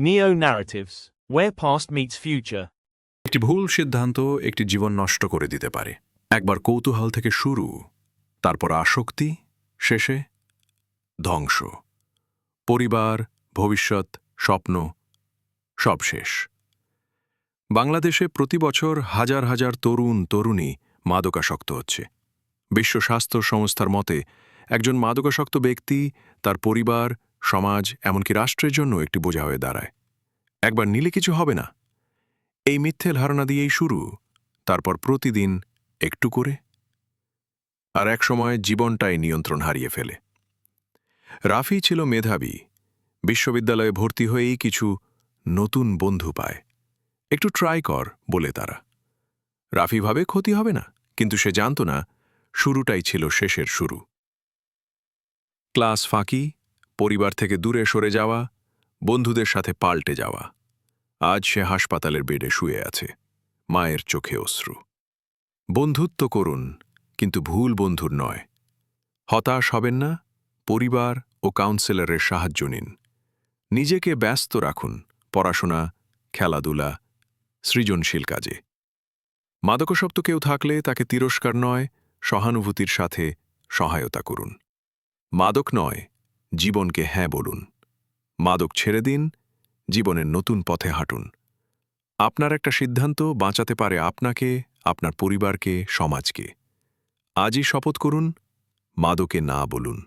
Neo Narratives, where past meets future. একটি ভুল সিদ্ধান্ত একটি জীবন নষ্ট করে দিতে পারে। একবার কৌতূহল থেকে শুরু তারপর আসক্তি শেষে ধ্বংস। পরিবার ভবিষ্যৎ স্বপ্ন সব শেষ। বাংলাদেশে প্রতি বছর হাজার হাজার তরুণ তরুণী মাদকাসক্ত হচ্ছে। বিশ্ব স্বাস্থ্য সংস্থার মতে একজন মাদকাসক্ত ব্যক্তি তার পরিবার সমাজ, এমনকি রাষ্ট্রের জন্য একটি বোঝা হয়ে দাঁড়ায়। একবার নিলে কিছু হবে না। এই মিথ্যে ধারণা দিয়েই শুরু, তারপর প্রতিদিন একটু করে। আর এক সময় জীবনটাই নিয়ন্ত্রণ হারিয়ে ফেলে। রাফি ছিল মেধাবী। বিশ্ববিদ্যালয়ে ভর্তি হয়েই কিছু নতুন বন্ধু পায়। একটু ট্রাই কর, বলে তারা। রাফি ভাবে ক্ষতি হবে না, কিন্তু সে জানত না, শুরুটাই ছিল শেষের শুরু। ক্লাস ফাঁকি পরিবার থেকে দূরে সরে যাওয়া, বন্ধুদের সাথে পাল্টে যাওয়া। আজ সে হাসপাতালের বেডে শুয়ে আছে, মায়ের চোখে অশ্রু। বন্ধুত্ব করুন, কিন্তু ভুল বন্ধুর নয়। হতাশ হবেন না, পরিবার ও কাউন্সেলরের সাহায্য নিন। নিজেকে ব্যস্ত রাখুন, পড়াশোনা, খেলাধুলা, সৃজনশীল কাজে। মাদকাসক্ত কেউ থাকলে তাকে তিরস্কার নয়, সহানুভূতির সাথে সহায়তা করুন। মাদক নয় জীবনকে হ্যাঁ বলুন। মাদক ছেড়ে দিন, জীবনের নতুন পথে হাঁটুন। আপনার একটা সিদ্ধান্ত বাঁচাতে পারে আপনাকে, আপনার পরিবারকে, সমাজকে। আজই শপথ করুন, মাদকে না বলুন।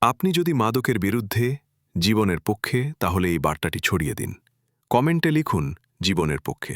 আপনি যদি মাদকের বিরুদ্ধে, জীবনের পক্ষে, তাহলে এই বার্তাটি ছড়িয়ে দিন। কমেন্টে লিখুন, জীবনের পক্ষে।